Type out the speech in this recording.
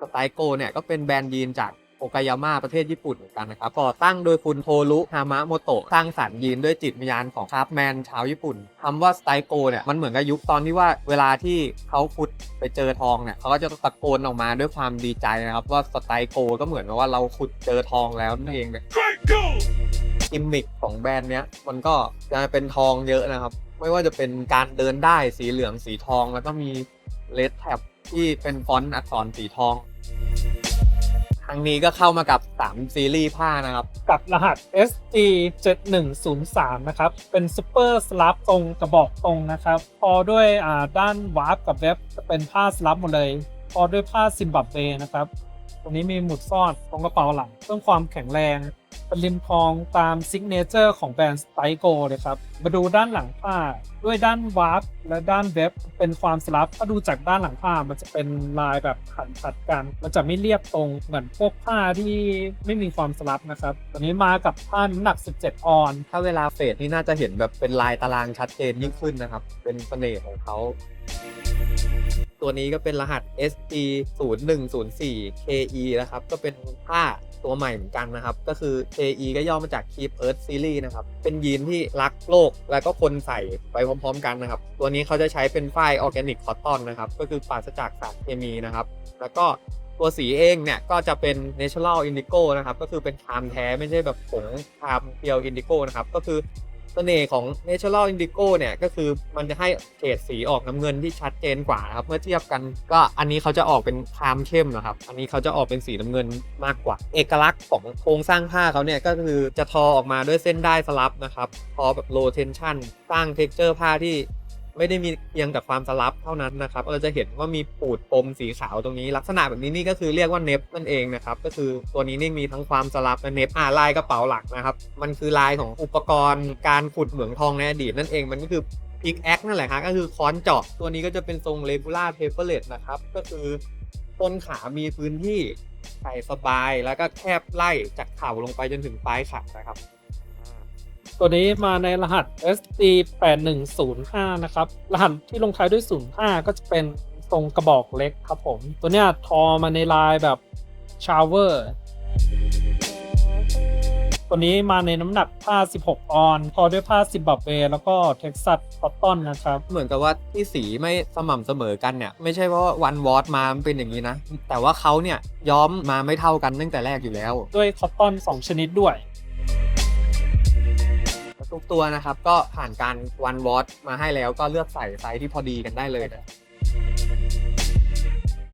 สไตโกเนี่ยก็เป็นแบรนด์ยีนจากโอกายาม่าประเทศญี่ปุ่นเหมือนกันนะครับก่อตั้งโดยคุณโทรุฮามะโมโตะสร้างสรรค์ยีนด้วยจิตวิญญาณของคราฟต์แมนชาวญี่ปุ่นคำว่าสไตโกเนี่ยมันเหมือนกับยุคตอนที่ว่าเวลาที่เขาขุดไปเจอทองเนี่ยเขาก็จะตะโกนออกมาด้วยความดีใจนะครับ ว่าสไตโกก็เหมือนกับว่าเราขุดเจอทองแล้วนั่นเองเนี่ยกิมมิคของแบรนด์เนี้ยมันก็จะเป็นทองเยอะนะครับ ไม่ว่าจะเป็นการเดินได้สีเหลืองสีทองแล้วก็มีเลดแท็บที่เป็นฟอนต์อักษรสีทอง รั้งนี้ก็เข้ามากับ 3 ซีรีส์ผ้านะครับ กับรหัส SG 7103นะครับ เป็นซูเปอร์สลับตรงกระบอกตรงนะครับ พอด้วยด้านวาร์ปกับเว็บจะเป็นผ้าสลับหมดเลย พอด้วยผ้าซิมบับเวนะครับ ตรงนี้มีหมุดซ่อนตรงกระเป๋าหลังเพิ่มความแข็งแรงเป็นริมทองตามซิกเนเจอร์ของแบรนด์สไตโกเลยครับ มาดูด้านหลังผ้า ด้วยด้านวาร์ปและด้านเว็บเป็นความสลับ ถ้าดูจากด้านหลังผ้ามันจะเป็นลายแบบขันขัดกัน มันจะไม่เรียบตรงเหมือนพวกผ้าที่ไม่มีความสลับนะครับ ตัวนี้มากับผ้าน้ำหนัก 17 ออน ถ้าเวลาเฟดนี่น่าจะเห็นแบบเป็นลายตารางชัดเจนยิ่งขึ้นนะครับ เป็นเสน่ห์ของเขา ตัวนี้ก็เป็นรหัส SG 0104 KE นะครับ ก็เป็นผ้าตัวใหม่เหมือนกันนะครับ ก็คือ KE ก็ย่อมาจาก Keep Earth Series นะครับ เป็นยีนที่รักโลกแล้วก็คนใส่ไปพร้อมๆกันนะครับ ตัวนี้เขาจะใช้เป็นฝ้ายออร์แกนิกคอตตอนนะครับ ก็คือปราศจากสารเคมีนะครับ แล้วก็ตัวสีเองเนี่ย ก็จะเป็น natural indigo นะครับ ก็คือเป็นคามแท้ไม่ใช่แบบผงคามเพียว indigo นะครับ ก็คือ เสน่ห์ของ natural indigo เนี่ย ก็คือมันจะให้เฉดสีออกน้ำเงินที่ชัดเจนกว่านะครับ เมื่อเทียบกันก็อันนี้เขาจะออกเป็นคามเข้มนะครับ อันนี้เขาจะออกเป็นสีน้ำเงินมากกว่า เอกลักษณ์ของโครงสร้างผ้าเขาเนี่ย ก็คือจะทอออกมาด้วยเส้นได้สลับนะครับ ทอแบบ low tension สร้าง texture ผ้าที่ ไม่ได้มีเพียงแต่ความสลับเท่านั้นนะครับเราจะเห็นว่ามีปูดปมสีขาวตรงนี้ ลักษณะแบบนี้นี่ก็คือเรียกว่าเนฟนั่นเองนะครับก็คือตัวนี้นี่มีทั้งความสลับและเนฟอ่าลายกระเป๋าหลักนะครับมันคือลายของอุปกรณ์การขุดเหมืองทองในอดีตนั่นเองมันก็คือพิกแอคนั่นแหละครับก็คือค้อนเจาะตัวนี้ก็จะเป็นทรงเลกูล่าเทเ e อร์เลตนะครับก็คือต้นขามีพื้นที่ใส่สบายแล้วก็แคบไล่จากเข่าลงไปจนถึงปลายขานะครับ ตัวนี้มาในรหัส SD 8105นะครับ รหัสที่ลงท้ายด้วย 05 ก็จะเป็นตรงกระบอกเล็กครับผม ตัวเนี้ยทอมาในลายแบบชาวเวอร์ตัวนี้มาในน้ำหนักผ้า 16 ออน พอด้วยผ้าซิมบับเวแล้วก็เท็กซัสคอตตอนนะครับ เหมือนกับว่าที่สีไม่สม่ำเสมอกันเนี่ย ไม่ใช่เพราะว่าวันวอตมามันเป็นอย่างนี้นะ แต่ว่าเขาเนี่ยย้อมมาไม่เท่ากันตั้งแต่แรกอยู่แล้ว ด้วยคอตตอน 2 ชนิดด้วย ทุกตัวนะครับ ก็ผ่านการวันวอตมาให้แล้วก็เลือกใส่ไซส์ที่พอดีกันได้เลยนะ